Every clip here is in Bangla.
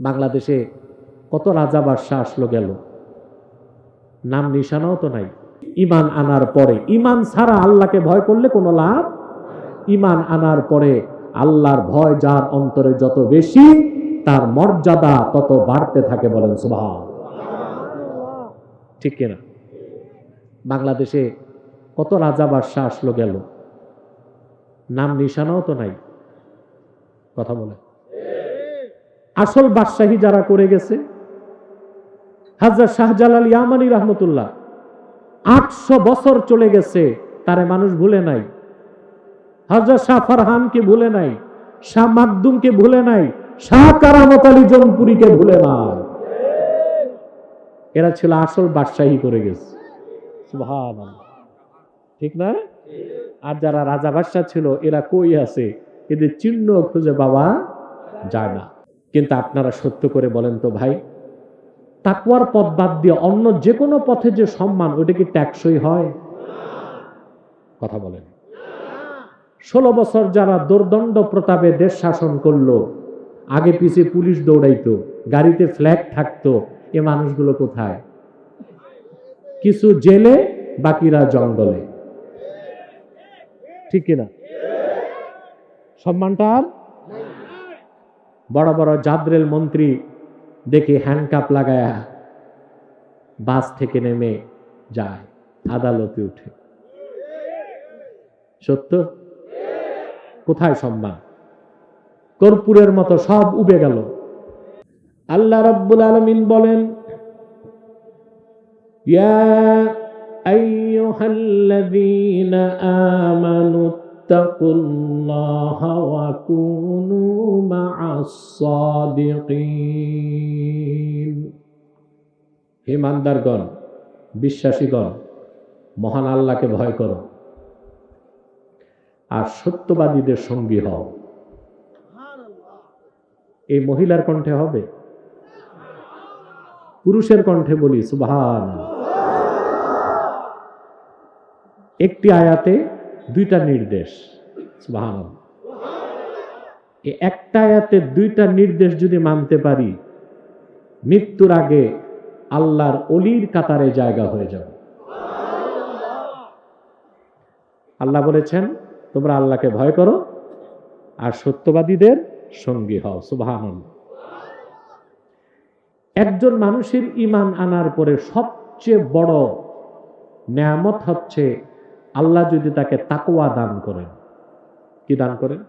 বাংলাদেশে কত রাজা বাদশাহ আসলো গেল? নাম নিশানাও তো নাই। ইমান আনার পরে, ইমান ছাড়া আল্লাহকে ভয় করলে কোনো লাভ? ইমান আনার পরে আল্লাহর ভয় যার অন্তরে যত বেশি, তার মর্যাদা তত বাড়তে থাকে বলেন সুবাহ ঠিক কিনা? বাংলাদেশে কত রাজা বাদশাহ আসলো গেল? নাম নিশানাও তো নাই। কথা বলে আসল বাদশাহী যারা করে গেছে হাজার শাহজালাল ইয়ামানি রহমতুল্লাহ, আটশো বছর চলে গেছে, তারে মানুষ ভুলে নাই। হাজার শাহ ফারহানকে ভুলে নাই, শাহ মাকদুমকে ভুলে নাই, শাহ কারামত আলী জনপুরীকে ভুলে নাই। এরা ছিল আসল বাদশাহী করে গেছে। ঠিক না? আর যারা রাজা বাদশাহ ছিল, এরা কই আছে? এদের চিহ্ন খুঁজে বাবা যায় না। কিন্তু আপনারা সত্য করে বলেন তো ভাই তাকুয়ার পথ বাদ দিয়ে অন্য যে কোনো পথে যে সম্মান, ওটা কি ট্যাক্সই হয়? কথা বলেন। ষোলো বছর যারা দুর্দণ্ড প্রতাপে দেশ শাসন করল, আগে পিছে পুলিশ দৌড়াইতো, গাড়িতে ফ্ল্যাগ থাকতো, এ মানুষগুলো কোথায়? কিছু জেলে, বাকিরা জঙ্গলে। ঠিক কিনা? সম্মানটা আর বড় বড় জাদ্রেল মন্ত্রী দেখে হ্যান্ডকাপ লাগায়া বাস থেকে নেমে যায়, আদালতে উঠে। সত্য? কোথায় সম্মান? কর্পূরের মতো সব উবে গেল। আল্লাহ রব্বুল আলামিন বলেন, ইয়া আমানু ওয়া কুনু মা'আস সাদিকিন হে ইমানদারগণ, বিশ্বাসীগণ, মহান আল্লাহকে ভয় করো আর সত্যবাদীদের সঙ্গী হও। এই মহিলার কণ্ঠে হবে? পুরুষের কণ্ঠে বলি সুবহান একটি আয়াতে দুইটা নির্দেশ এই একটা আয়াতে দুইটা নির্দেশ যদি মানতে পারি, মৃত্যুর আগে আল্লাহর অলির কাতারে জায়গা হয়ে যাবে। আল্লাহ বলেছেন, তোমরা আল্লাহকে ভয় করো আর সত্যবাদীদের সঙ্গী হও সুবহান একজন মানুষের ইমান আনার পরে সবচেয়ে বড় নেয়ামত হচ্ছে আল্লাহ যদি তাকে তাকুয়া দান করেন, কি দান করেন?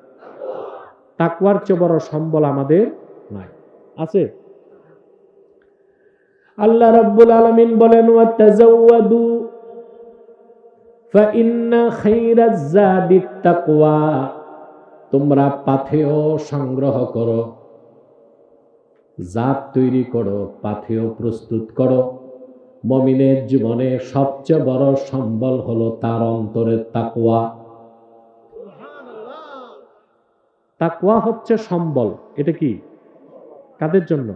তাকুয়ার চেয়ে বড় সম্বল আমাদের নাই। আছে? আল্লাহ রাব্বুল আলামিন বলেন তোমরা পাথেয় সংগ্রহ করো, জাত তৈরি করো, পাথেয় প্রস্তুত করো। মমিনের জীবনে সবচেয়ে বড় সম্বল হলো তার অন্তরের তাকওয়া। তাকওয়া হচ্ছে সম্বল, এটা কি? কাদের জন্য?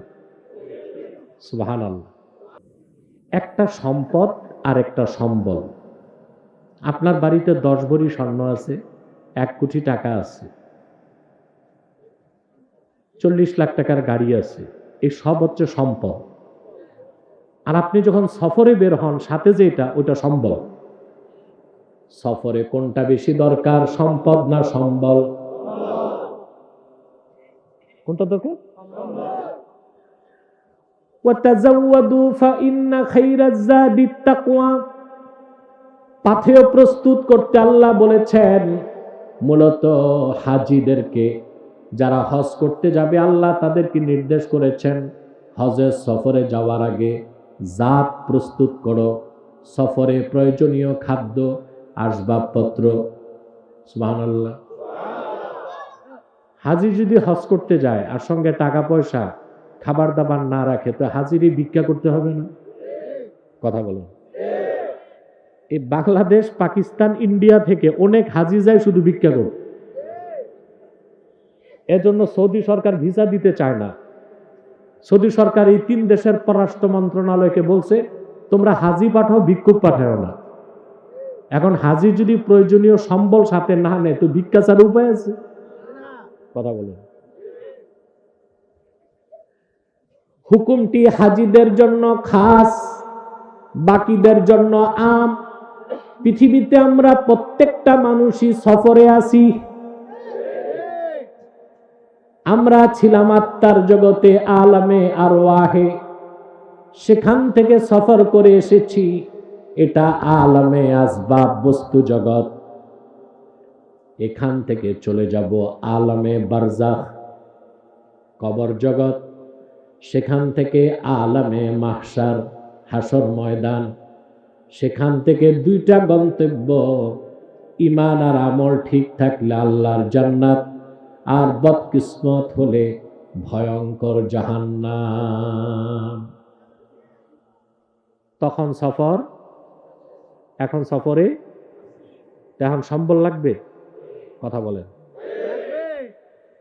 সুবাহান আল্লাহ একটা সম্পদ আর একটা সম্বল। আপনার বাড়িতে দশ ভরি স্বর্ণ আছে, এক কোটি টাকা আছে, চল্লিশ লাখ টাকার গাড়ি আছে এই সব হচ্ছে সম্পদ। আর আপনি যখন সফরে বের হন, সাথে যেটা ওটা সম্বল। সফরে কোনটা বেশি দরকার, সম্পদ না সম্বল? কোনটা দরকার? পাথেয় প্রস্তুত করতে আল্লাহ বলেছেন, মূলত হাজিদেরকে যারা হজ করতে যাবে, আল্লাহ তাদেরকে নির্দেশ করেছেন, হজের সফরে যাওয়ার আগে জাত প্রস্তুত করো, সফরে প্রয়োজনীয় খাদ্য, আসবাবপত্র। সুবহানাল্লাহ। হাজি যদি হজ করতে যায় আর সঙ্গে টাকা পয়সা, খাবার দাবার না রাখে, তো হাজিরই ভিক্ষা করতে হবে না? কথা বলুন। এই বাংলাদেশ, পাকিস্তান, ইন্ডিয়া থেকে অনেক হাজি যায় শুধু ভিক্ষা করো এজন্য সৌদি সরকার ভিসা দিতে চায় না। সৌদি সরকার এই তিন দেশের পররাষ্ট্র মন্ত্রণালয়কে বলছে, তোমরা হাজি পাঠাও, ভিক্ষুক পাঠাও না। এখন হাজি যদি প্রয়োজনীয় সম্বল সাথে না নেয়, তো ভিক্ষাচার উপায় আছে? কথা বলুন হুকুমটি হাজিদের জন্য খাস, বাকিদের জন্য আম। পৃথিবীতে আমরা প্রত্যেকটা মানুষই সফরে আছি। আমরা ছিলাম আত্মার জগতে আলামে আর ওয়াহে সেখান থেকে সফর করে এসেছি। এটা আলামে আসবাব বস্তু জগৎ। এখান থেকে চলে যাব আলামে বারজাখ। কবর জগৎ। সেখান থেকে আলামে মাহসার হাসর ময়দান। সেখান থেকে দুইটা গন্তব্য। ইমান আর আমল ঠিক থাকলে আল্লাহর জান্নাত। আর বদকিসমত হলে ভয়ঙ্কর জাহান্নাম। তখন সফর, এখন সফরে এখন সম্বল লাগবে? কথা বলেন।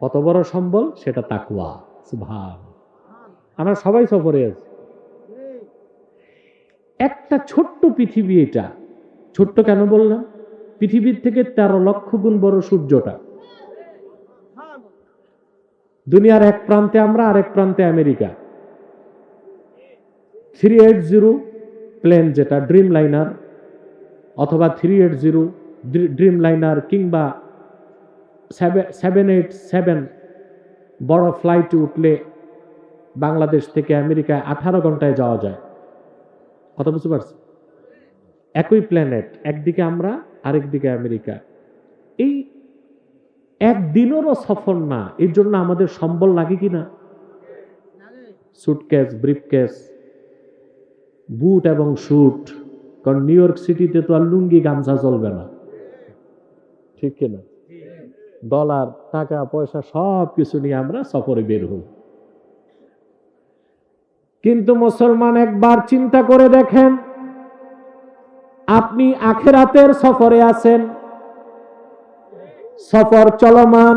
কত বড় সম্বল? সেটা তাকুয়া ভাব আমরা সবাই সফরে আছি। একটা ছোট্ট পৃথিবী এটা। ছোট্ট কেন বললাম? পৃথিবীর থেকে তেরো লক্ষ গুণ বড় সূর্যটা। দুনিয়ার এক প্রান্তে আমরা, আরেক প্রান্তে America. Three eight zero plane যেটা ড্রিম লাইনার অথবা three eight zero dream liner কিংবা সেভেন এইট সেভেন বড় ফ্লাইটে উঠলে বাংলাদেশ থেকে আমেরিকায় আঠারো ঘন্টায় যাওয়া যায়। কথা বুঝতে পারছি একই প্ল্যানেট একদিকে আমরা আরেকদিকে আমেরিকা। এই একদিনেরও সফর না, এর জন্য আমাদের সম্বল লাগে কি না? সুটকেস ব্রিফকেস বুট এবং শুট কারণ নিউ ইয়র্ক সিটিতে তো আর লুঙ্গি, গামছা চলবে না। ঠিক কিনা ডলার টাকা, পয়সা সব কিছু নিয়ে আমরা সফরে বের হই। কিন্তু মুসলমান একবার চিন্তা করে দেখেন, আপনি আখেরাতের সফরে আছেন সফর চলমান।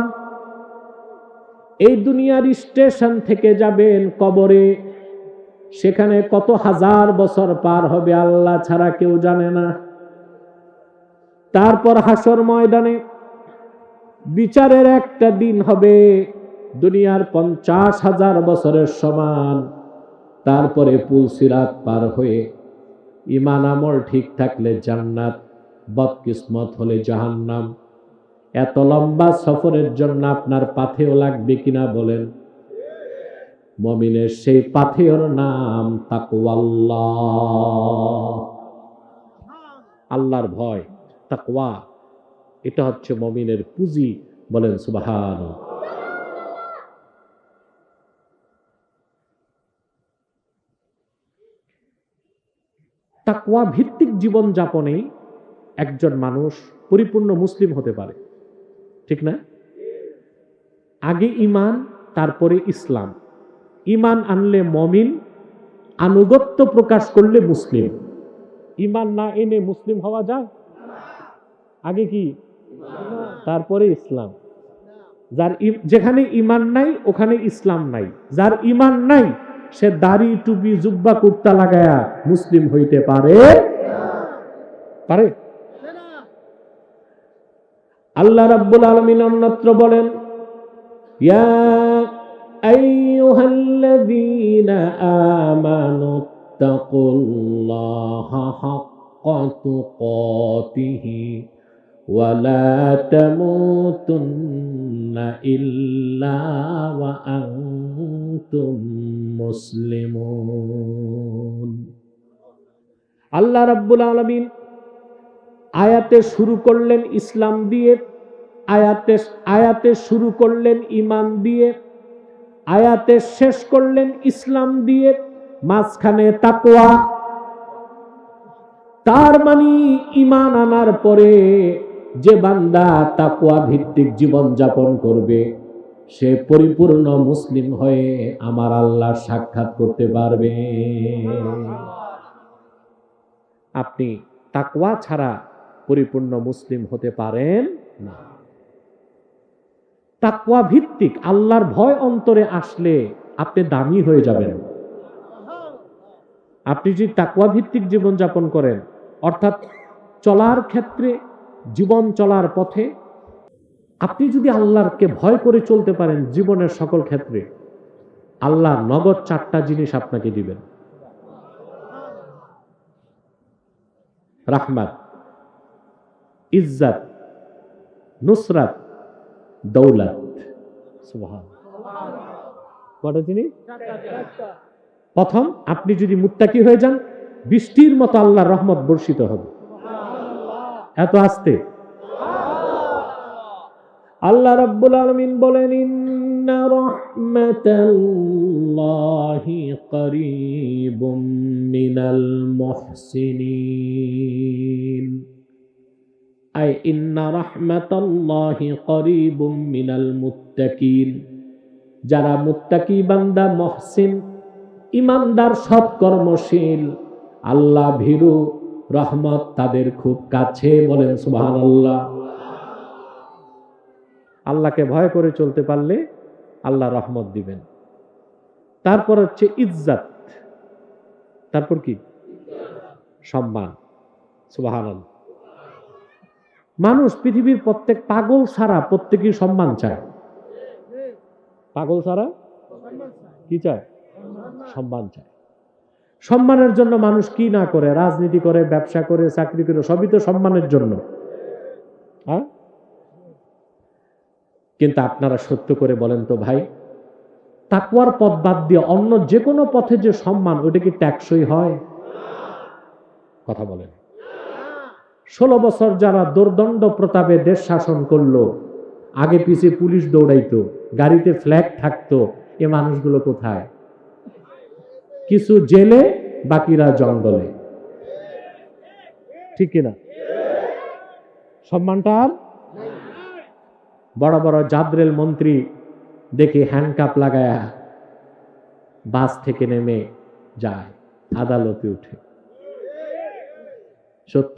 এই দুনিয়ার স্টেশন থেকে যাবেন কবরে। সেখানে কত হাজার বছর পার হবে আল্লাহ ছাড়া কেউ জানে না। তারপর হাসর ময়দানে বিচারের একটা দিন হবে। দুনিয়ার পঞ্চাশ হাজার বছরের সমান। তারপরে পুলসিরাত পার হয়ে ইমান আমল ঠিক থাকলে জান্নাত, বদকিসমত হলে জাহান্নাম। এত লম্বা সফরের জন্য আপনার পাথেও লাগবে কিনা বলেন। মমিনের সেই পাথেয়র নাম আল্লাহর ভয়, তাকওয়া, এটা হচ্ছে মমিনের পুঁজি বলেন সুবাহান তাকওয়া ভিত্তিক জীবন যাপনে একজন মানুষ পরিপূর্ণ মুসলিম হতে পারে। ঠিক না? আগে ইমান তারপরে ইসলাম। ইমান আনলে মমিন, আনুগত্য প্রকাশ করলে মুসলিম। ইমান না এনে মুসলিম হওয়া যায়? আগে কি? তারপরে ইসলাম। যার যেখানে ইমান নাই, ওখানে ইসলাম নাই। যার ইমান নাই, সে দাড়ি, টুপি, জুব্বা, কুর্তা লাগায়া মুসলিম হইতে পারে? পারে। আল্লাহ রাব্বুল আলামিন অন্যত্র বলেন মুসলিমুন। আল্লাহ রাব্বুল আলামিন আয়াতে শুরু করলেন ইসলাম দিয়ে, আয়াতে আয়াতে শুরু করলেন ইমান দিয়ে, আয়াতে শেষ করলেন ইসলাম দিয়ে, মাঝখানে তাকোয়া তার মানে ইমান আনার পরে যে বান্দা তাকওয়া ভিত্তিক জীবন যাপন করবে, সে পরিপূর্ণ মুসলিম হয়ে আমার আল্লাহ সাক্ষাৎ করতে পারবে। আপনি তাকওয়া ছাড়া পরিপূর্ণ মুসলিম হতে পারেন না। তাকওয়া ভিত্তিক আল্লাহর ভয় অন্তরে আসলে আপনি দামি হয়ে যাবেন। আপনি যদি তাকওয়া ভিত্তিক জীবন যাপন করেন, অর্থাৎ চলার ক্ষেত্রে, জীবন চলার পথে, আপনি যদি আল্লাহকে ভয় করে চলতে পারেন জীবনের সকল ক্ষেত্রে, আল্লাহ নগদ চারটা জিনিস আপনাকে দিবেন। রাহমাত। ইজ্জাত, নুসরাত, দৌলত। কটা প্রথম, আপনি যদি মুত্তাকি হয়ে যান, বৃষ্টির মতো আল্লাহর রহমত বর্ষিত হবে। এত আসতে? আল্লাহ রাব্বুল আলামিন বলেন, ইন্না করিবুম মিনাল আই ইন্না রাহমাতাল্লাহি করিবুম মিনাল মুত্তাকিন। যারা মুত্তাকি বান্দা, মহসিন, ইমানদার সৎ কর্মশীল আল্লাহ ভীরু, রহমত তাদের খুব কাছে বলেন সুবহানাল্লাহ। আল্লাহকে ভয় করে চলতে পারলে আল্লাহ রহমত দিবেন। তারপর হচ্ছে ইজ্জাত। তারপর কি? সম্মান। সুবাহান মানুষ পৃথিবীর প্রত্যেক পাগল ছাড়া প্রত্যেকেই সম্মান চায়। পাগল ছাড়া কি চায়? সম্মান চায়। সম্মানের জন্য মানুষ কি না করে? রাজনীতি করে, ব্যবসা করে, চাকরি করে, সবই তো সম্মানের জন্য। হ্যাঁ কিন্তু আপনারা সত্য করে বলেন তো ভাই তাকুয়ার পথ বাদ দিয়ে অন্য যে কোনো পথে যে সম্মান, ওটা কি ট্যাক্সই হয়? কথা বলেন। ষোলো বছর যারা দুর্দণ্ড প্রতাপে দেশ শাসন করল, আগে পিছে পুলিশ দৌড়াইতো, গাড়িতে ফ্ল্যাগ থাকতো, এ মানুষগুলো কোথায়? কিছু জেলে, বাকিরা জঙ্গলে। ঠিক কিনা? সম্মানটা আর? বড় বড় জাদ্রেল মন্ত্রী দেখে হ্যান্ডকাপ লাগায়া বাস থেকে নেমে যায়, আদালতে উঠে। সত্য?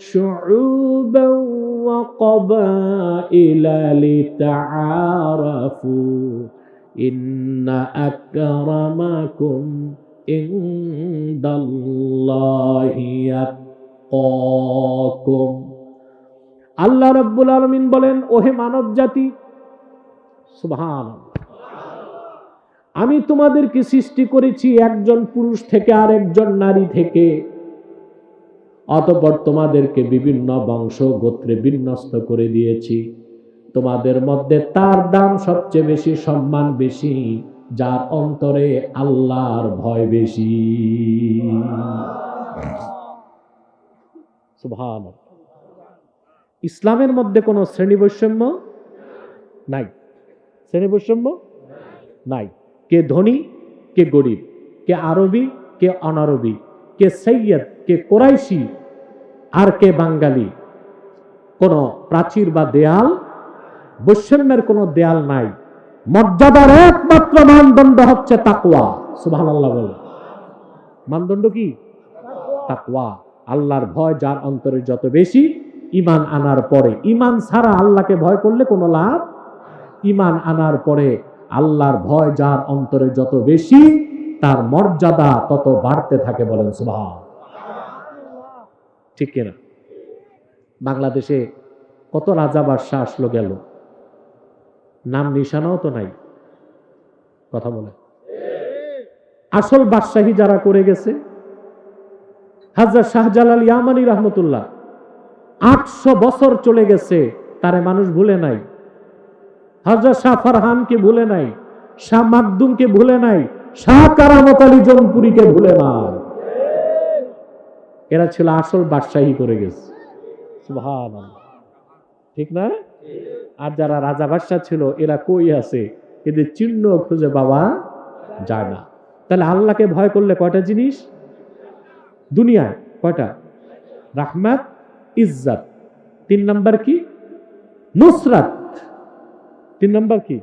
شعوبا وقبائل لتعارفوا إن أكرمكم عند الله يتقاكم আল্লাহ রব্বুল আলমিন বলেন ওহে মানব জাতি সুবহান আমি তোমাদেরকে সৃষ্টি করেছি একজন পুরুষ থেকে আর একজন নারী থেকে অতপর তোমাদেরকে বিভিন্ন বংশ গোত্রে বিন্যস্ত করে দিয়েছি। তোমাদের মধ্যে তার দাম সবচেয়ে বেশি, সম্মান বেশি, যার অন্তরে আল্লাহর ভয় বেশি। ইসলামের মধ্যে কোনো শ্রেণি বৈষম্য নাই। শ্রেণি বৈষম্য নাই। কে ধনী, কে গরিব, কে আরবি, কে অনারবি, কে সৈয়দ কে কোরাইশি আর কে বাঙালি। কোনো প্রাচীর বা দেয়াল, বৈষম্যের কোনো দেয়াল নাই। মর্যাদার একমাত্র মানদণ্ড হচ্ছে তাকুয়া সুবহান আল্লাহ বলে। মানদণ্ড কি? তাকুয়া আল্লাহর ভয় যার অন্তরে যত বেশি ইমান আনার পরে। ইমান ছাড়া আল্লাহকে ভয় করলে কোনো লাভ? ইমান আনার পরে আল্লাহর ভয় যার অন্তরে যত বেশি, তার মর্যাদা তত বাড়তে থাকে বলেন সুবাহ ঠিক কিনা? বাংলাদেশে কত রাজা বাদশাহ আসলো গেল? নাম নিশানাও তো নাই। কথা বলে। আসল বাদশাহী যারা করে গেছে হাজার শাহজালাল ইয়ামানি রহমতুল্লাহ, আটশো বছর চলে গেছে, তারে মানুষ ভুলে নাই। হাজার শাহ ফারহানকে ভুলে নাই, শাহ মাকদুমকে ভুলে নাই, শাহ কারামত আলী জনপুরীকে ভুলে নাই। এরা ছিল আসল বাদশাহী করে গেছে। ঠিক না? আর যারা রাজা বাদশাহ ছিল, এরা কই আছে? এদের চিহ্ন খুঁজে বাবা যায় না। তাহলে আল্লাহকে ভয় করলে কয়টা জিনিস? দুনিয়ায় কয়টা? রাহমাত, ইজ্জাত। তিন নাম্বার কি? নুসরাত। তিন নাম্বার কি?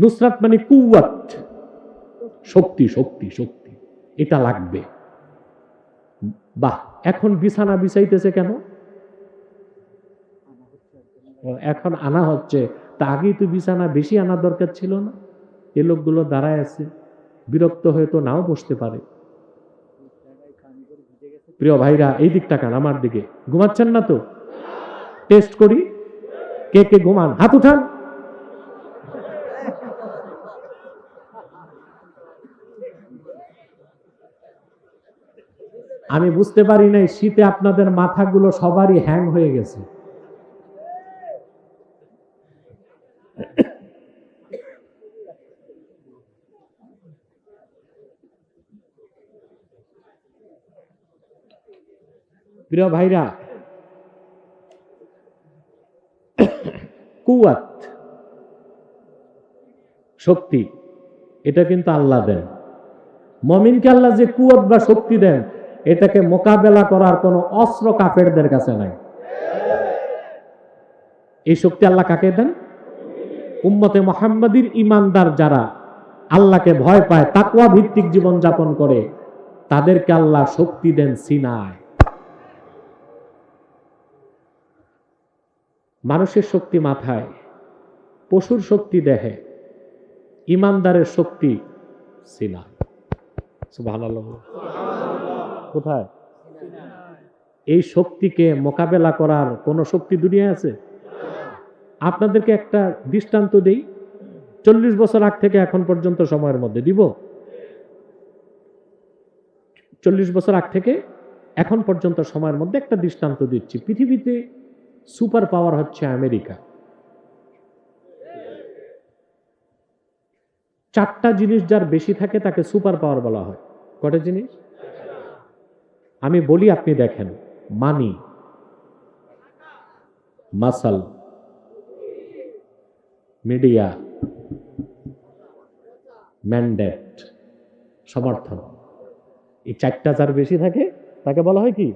নুসরাত মানে কুয়াত শক্তি শক্তি শক্তি। এটা লাগবে। বাহ, এখন বিছানা বিছাইতেছে কেন? এখন আনা হচ্ছে। তা আগেই তো বিছানা বেশি আনার দরকার ছিল না। এ লোকগুলো দাঁড়ায় আছে, বিরক্ত হয়ে তো নাও বসতে পারে। প্রিয় ভাইরা, এই দিকটা কান? আমার দিকে। ঘুমাচ্ছেন না তো? টেস্ট করি। কে কে ঘুমান? হাত উঠান। আমি বুঝতে পারি নাই, শীতে আপনাদের মাথাগুলো সবারই হ্যাং হয়ে গেছে। প্রিয় ভাইরা, কুয়াত, শক্তি, এটা কিন্তু আল্লাহ দেন। মমিনকে আল্লাহ যে কুয়াত বা শক্তি দেন এটাকে মোকাবেলা করার কোনো অস্ত্র কাফেরদের কাছে নাই। এই শক্তি আল্লাহ কাকে দেন? উম্মতে মোহাম্মদীর ইমানদার যারা আল্লাহকে ভয় পায় তাকুয়া ভিত্তিক জীবন যাপন করে, তাদেরকে আল্লাহ শক্তি দেন সিনায়। মানুষের শক্তি মাথায়, পশুর শক্তি দেহে ইমানদারের শক্তি সুবহানাল্লাহ। বলো। কোথায়? এই শক্তিকে মোকাবেলা করার কোন শক্তি দুনিয়ায় আছে? আপনাদেরকে একটা দৃষ্টান্ত দেই। চল্লিশ বছর আগ থেকে এখন পর্যন্ত সময়ের মধ্যে দিব। চল্লিশ বছর আগ থেকে এখন পর্যন্ত সময়ের মধ্যে একটা দৃষ্টান্ত দিচ্ছি। পৃথিবীতে সুপার পাওয়ার হচ্ছে আমেরিকা। চারটা জিনিস যার বেশি থাকে তাকে সুপার পাওয়ার বলা হয়। কটা জিনিস? আমি বলি, আপনি দেখেন, মানি, মাসাল, মিডিয়া, ম্যান্ডেট, সমর্থন। এই চারটা যার বেশি থাকে, তাকে বলা হয় কি?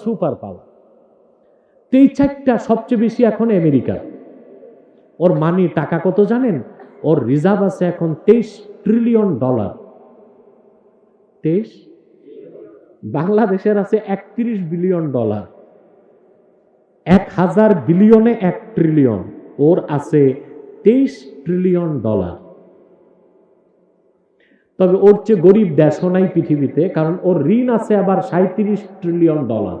Super power. তো এই চারটা সবচেয়ে বেশি এখন আমেরিকা ওর মানি টাকা কত জানেন? ওর রিজার্ভ আছে এখন তেইশ ট্রিলিয়ন ডলার। তেইশ বাংলাদেশের আছে একত্রিশ বিলিয়ন ডলার। এক হাজার বিলিয়নে এক ট্রিলিয়ন ওর আছে তেইশ ট্রিলিয়ন ডলার। তবে ওর চেয়ে গরিব দেশও নাই পৃথিবীতে, কারণ ওর ঋণ আছে আবার সাঁত্রিশ ট্রিলিয়ন ডলার।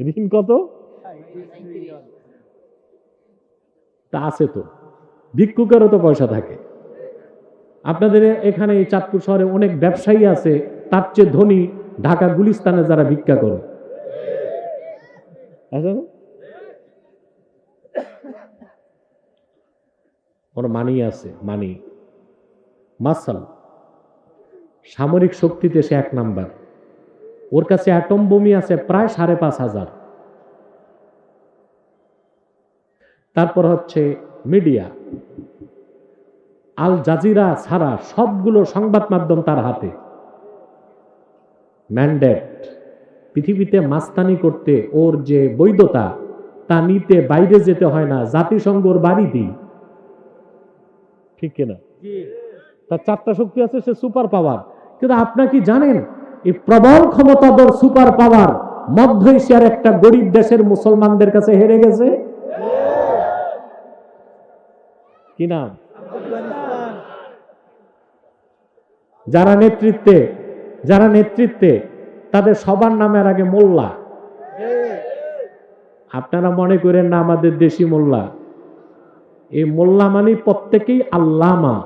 ঋণ কত? তা আছে তো। ভিক্ষুকেরও তো পয়সা থাকে। আপনাদের এখানে এই চাঁদপুর শহরে অনেক ব্যবসায়ী আছে, তার চেয়ে ধনী ঢাকা গুলিস্তানে যারা ভিক্ষা করে। ওর মানি আছে, মানি। মাসাল, সামরিক শক্তিতে সে এক নাম্বার। ওর কাছে অ্যাটম বোমি আছে প্রায় সাড়ে পাঁচ হাজার। তারপর হচ্ছে মিডিয়া। আল জাজিরা ছাড়া সবগুলো সংবাদ মাধ্যম তার হাতে। ম্যান্ডেট পৃথিবীতে মাস্তানি করতে ওর যে বৈধতা তা নিতে বাইরে যেতে হয় না জাতিসংঘর বাড়িতেই। ঠিক কিনা? তার চারটা শক্তি আছে সে সুপার পাওয়ার। কিন্তু আপনার কি জানেন এই প্রবল ক্ষমতাধর সুপার পাওয়ার মধ্য এশিয়ার একটা গরিব দেশের মুসলমানদের কাছে হেরে গেছে? কি নাম? যারা নেতৃত্বে যারা নেতৃত্বে, তাদের সবার নামের আগে মোল্লা। আপনারা মনে করেন না আমাদের দেশি মোল্লা? এই মোল্লা মানে প্রত্যেকেই আল্লামা।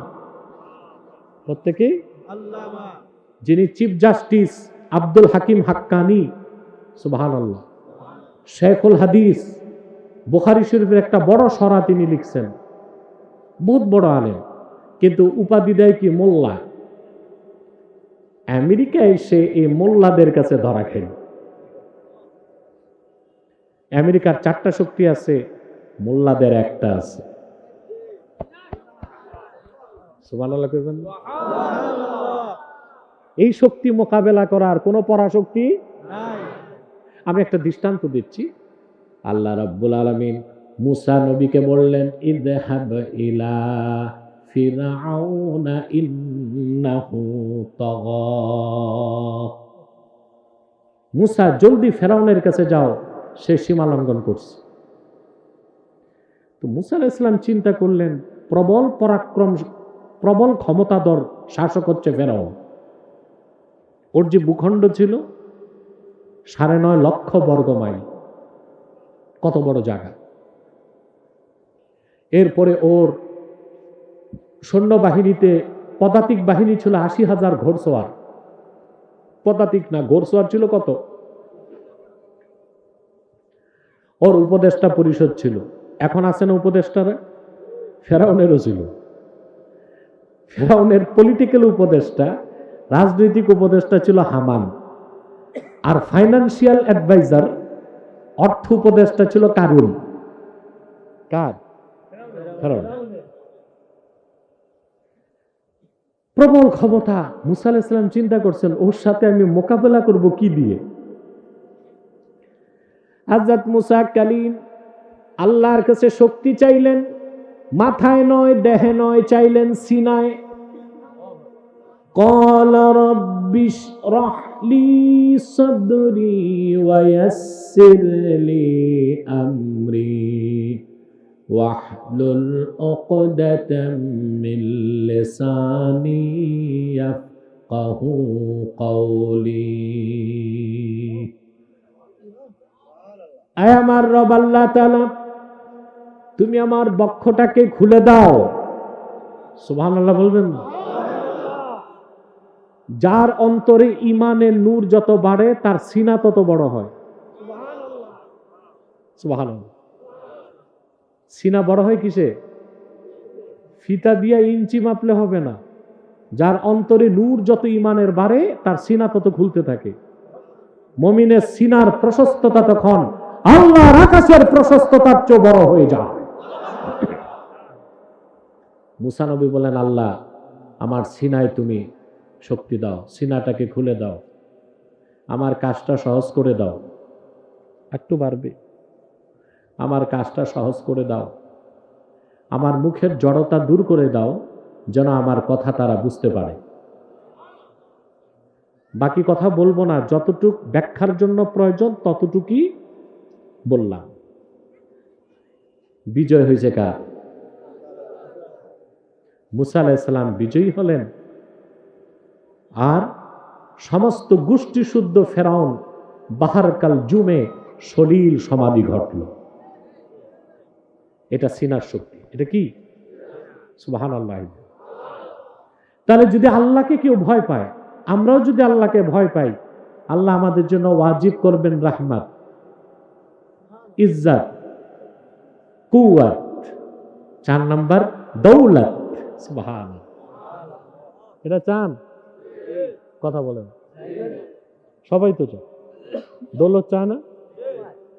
প্রত্যেকেই? আল্লামা যিনি চিফ জাস্টিস আব্দুল হাকিম হাক্কানি সুবাহান আল্লাহ শেখুল হাদিস, বুখারি শরীফের একটা বড় সরা তিনি লিখছেন। বহুত বড় আলেম। কিন্তু উপাধি দেয় কি মোল্লা? আমেরিকায় এসে এই মোল্লাদের কাছে ধরা খেল আমেরিকার চারটা শক্তি আছে মোল্লাদের একটা আছে। এই শক্তি মোকাবেলা করার কোনো পরাশক্তি আমি একটা দৃষ্টান্ত দিচ্ছি। আল্লাহ রব্বুল আলমিন মুসা নবীকে বললেন ইদহাব ইলা ফিরাউনা إنه طغى মুসা জলদি ফেরাউনের কাছে যাও সে সীমা লঙ্ঘন করছে তো মুসা আলাইহিস ইসলাম চিন্তা করলেন প্রবল পরাক্রম প্রবল ক্ষমতাধর শাসক হচ্ছে ফেরাউন ওর যে ভূখণ্ড ছিল সাড়ে নয় লক্ষ বর্গ মাইল কত বড় জায়গা এরপরে ওর সৈন্যবাহিনীতে পদাতিক বাহিনী ছিল আশি হাজার ঘোড়সোয়ার পদাতিক না ঘোড়সোয়ার ছিল কত? ওর উপদেষ্টা পরিষদ ছিল। এখন আছে না উপদেষ্টারা? ফেরাউনেরও ছিল। ফেরাউনের পলিটিক্যাল উপদেষ্টা, রাজনৈতিক উপদেষ্টা ছিল হামান। আর ফাইন্যান্সিয়াল অ্যাডভাইজার অর্থ উপদেষ্টা ছিল কারুন। কার? ফেরাউন। প্রবল ক্ষমতা মুসা আলাইহিস সালাম চিন্তা করছেন ওর সাথে আমি মোকাবেলা করব কি দিয়ে আজাদ মুসা কালীন আল্লাহর কাছে শক্তি চাইলেন মাথায় নয় দেহে নয় চাইলেন সিনায় قال رب اشرح لي صدري ويسر لي أمري واحلل عقدة من لساني يفقه قولي আয় আমার রব আল্লাহ তাআলা তুমি আমার বক্ষটাকে খুলে দাও সুবহানাল্লাহ বলবেন না যার অন্তরে ইমানের নূর যত বাড়ে তার সিনা তত বড় হয় সুবহানাল্লাহ সিনা বড় হয় কিসে? ফিতা দিয়া ইঞ্চি মাপলে হবে না। যার অন্তরে নূর যত ইমানের বাড়ে তার সিনা তত খুলতে থাকে। মমিনের সিনার প্রশস্ততা তখন আল্লাহর আকাশের প্রশস্ততার চেয়ে বড় হয়ে যায়। মুসানবী বলেন, আল্লাহ, আমার সিনায় তুমি শক্তি দাও, সিনাটাকে খুলে দাও। আমার কাজটা সহজ করে দাও। একটু বাড়বে। আমার কাজটা সহজ করে দাও। আমার মুখের জড়তা দূর করে দাও, যেন আমার কথা তারা বুঝতে পারে। বাকি কথা বলব না, যতটুক ব্যাখ্যার জন্য প্রয়োজন ততটুকুই বললাম। বিজয় হয়েছে কার? মুসা আলাইসাল্লাম বিজয়ী হলেন। আর সমস্ত গোষ্ঠী শুদ্ধ ফেরাউন বাহারকাল জুমে সলিল সমাধি ঘটল। এটা সিনার শক্তি। এটা কি? সুবাহান আল্লাহ তাহলে যদি আল্লাহকে কেউ ভয় পায়, আমরাও যদি আল্লাহকে ভয় পাই, আল্লাহ আমাদের জন্য ওয়াজিব করবেন রাহমাত, ইজ্জাত কুয়াত চার নাম্বার দৌলত। সুবহান এটা চান? কথা বলেন। সবাই তো চান। দৌলত চায় না?